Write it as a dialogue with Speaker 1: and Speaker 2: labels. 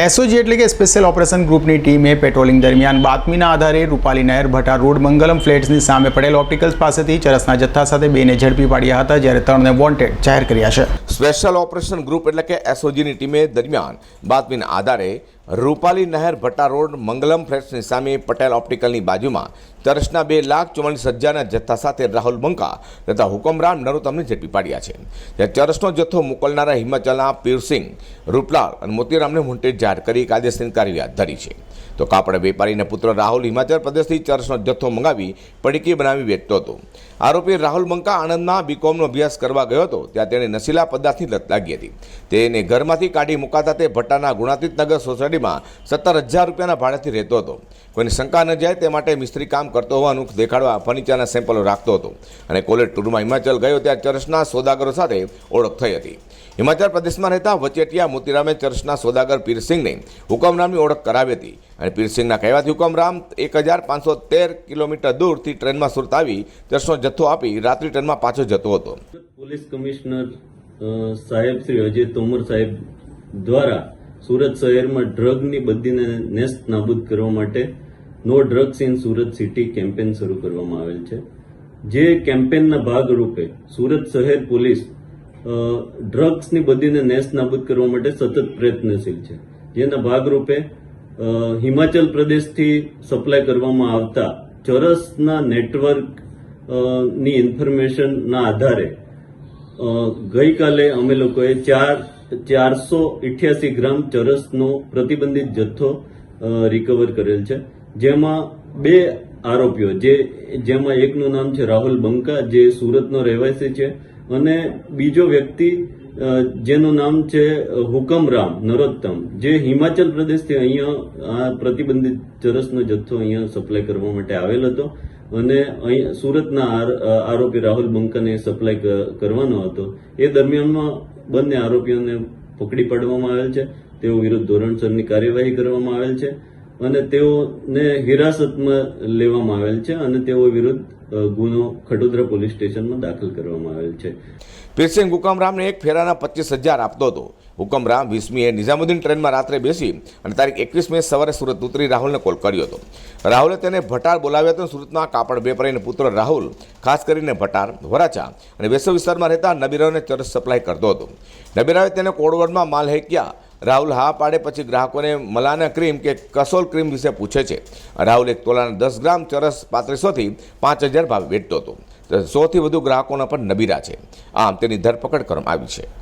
Speaker 1: SOG એટલે કે special operation ગ્રુપની ટીમે પેટ્રોલિંગ દરમિયાન બાતમીના આધારે રૂપાલી નહેર ભટ્ટા રોડ મંગલમ ફ્લેટ્સની સામે પડેલ ઓપ્ટિકલ્સ પાસેથી ચરસના જથ્થા સાથે બેને ઝડપી પાડ્યા હતા, જ્યારે ત્રણને વોન્ટેડ જાહેર કર્યા છે.
Speaker 2: સ્પેશિયલ ઓપરેશન ગ્રુપ એટલે કે એસઓજીની ટીમે દરમિયાન બાતમીના આધારે રૂપાલી નહેર ભટ્ટા રોડ મંગલમ ફ્લેટ્સની સામે પટેલ ઓપ્ટિકલની બાજુમાં તરસના બે લાખ ચુમ્માલીસ હજારના જથ્થા સાથે રાહુલ બંકા તથા હુકમરામ નરોત્તમને ઝડપી પાડ્યા છે. ત્યારે ચરસનો જથ્થો મોકલનારા હિમાચલના પીરસિંહ, રૂપલાલ અને મોતીરામને મુન્ટેડ જાહેર કરી કાયદેસરની કાર્યવાહી હાથ ધરી છે. તો કાપડ વેપારીના પુત્ર રાહુલ હિમાચલ પ્રદેશથી ચરસનો જથ્થો મંગાવી પડીકી બનાવી વેચતો હતો. આરોપી રાહુલ બંકા આણંદમાં બીકોમનો અભ્યાસ કરવા ગયો હતો, ત્યાં તેણે નશીલા પદાર્થની લત લાગી હતી. તેને ઘરમાંથી કાઢી મુકાતા તે ભટ્ટાના ગુણાતીત નગર સોસાયટીમાં સત્તર હજાર રૂપિયાના ભાડેથી રહેતો હતો. કોઈની શંકા ન જાય તે માટે મિસ્ત્રી કામ કરતો હોવાનું દેખાડવા ફર્નિચરના સેમ્પલો રાખતો હતો અને કોલેજ ટૂરમાં હિમાચલ ગયો ત્યાં ચરસના સોદાગરો સાથે ઓળખ થઈ હતી. હિમાચલ પ્રદેશમાં રહેતા વચેટિયા મોતીરામે ચર્ચના સોદાગર પીરસિંહને હુકમરામની ઓળખ કરાવી હતી અને પીરસિંહના કહેવાથી હુકમરામ એક હજાર પાંચસો તેર કિલોમીટર દૂરથી ટ્રેનમાં સુરત આવી ચર્ચનો જથ્થો આપી રાત્રિ ટ્રેનમાં પાછો જતો હતો.
Speaker 3: પોલીસ કમિશનર સાહેબ શ્રી અજય તોમર સાહેબ દ્વારા સુરત શહેરમાં ડ્રગની બદીને નેસ્ત નાબૂદ કરવા માટે no drugs in Surat city campaign શરૂ કરવામાં આવેલ છે. જે કેમ્પેનના ભાગરૂપે સુરત શહેર પોલીસ ડ્રગ્સની બદીને નેસ્ત નાબૂદ કરવા માટે સતત પ્રયત્નશીલ છે. જેના ભાગરૂપે હિમાચલ પ્રદેશથી સપ્લાય કરવામાં આવતા ચરસના નેટવર્કની ઇન્ફોર્મેશનના આધારે ગઈકાલે અમે લોકોએ ચાર ચારસો ઇઠ્યાસી ગ્રામ ચરસનો પ્રતિબંધિત જથ્થો રિકવર કરેલ છે. જેમાં બે આરોપીઓ, જે, જેમાં એકનું નામ છે રાહુલ બંકા, જે સુરતનો રહેવાસી છે, અને બીજો વ્યક્તિ જેનું નામ છે હુકમરામ નરોત્તમ, જે હિમાચલ પ્રદેશથી અહીંયા આ પ્રતિબંધિત ચરસનો જથ્થો અહીંયા સપ્લાય કરવા માટે આવેલ હતો. અને અહીં સુરતના આરોપી રાહુલ બંકાને સપ્લાય કરવાનો હતો. એ દરમિયાનમાં બંને આરોપીઓને પકડી પાડવામાં આવેલ છે. તેઓ વિરુદ્ધ ધોરણસરની કાર્યવાહી કરવામાં આવેલ છે અને તેઓને હિરાસતમાં લેવામાં આવેલ છે અને તેઓ વિરુદ્ધ ગુનો ખડોદરા પોલીસ સ્ટેશનમાં દાખલ કરવામાં આવેલ છે.
Speaker 2: પીરસિંહ ગુકામરામને એક ફેરાના પચીસ હજાર આપતો હતો. હુકમરામ વીસમીએ નિઝામુદ્દીન ટ્રેનમાં રાત્રે બેસી અને તારીખ એકવીસ મે સવારે સુરત ઉતરી રાહુલને કોલ કર્યો હતો. રાહુલે તેને ભટાર બોલાવ્યો હતો સુરતમાં કાપડ વેપારીને પુત્ર રાહુલ, ખાસ કરીને ભટાર, વરાછા અને વેસવ વિસ્તારમાં રહેતા નબીરાઓને ચરસ સપ્લાય કરતો હતો. નબીરાવે તેને કોડવડમાં માલ હેક્યા. રાહુલ હા પાડે પછી ગ્રાહકોને મલાના ક્રીમ કે કસોલ ક્રીમ વિશે પૂછે છે. રાહુલ એક તોલાના દસ ગ્રામ ચરસ પાંત્રીસોથી પાંચ હજાર ભાવ વેચતો હતો. સોથી વધુ ગ્રાહકોના પણ નબીરા છે. આમ તેની ધરપકડ કરવામાં આવી છે.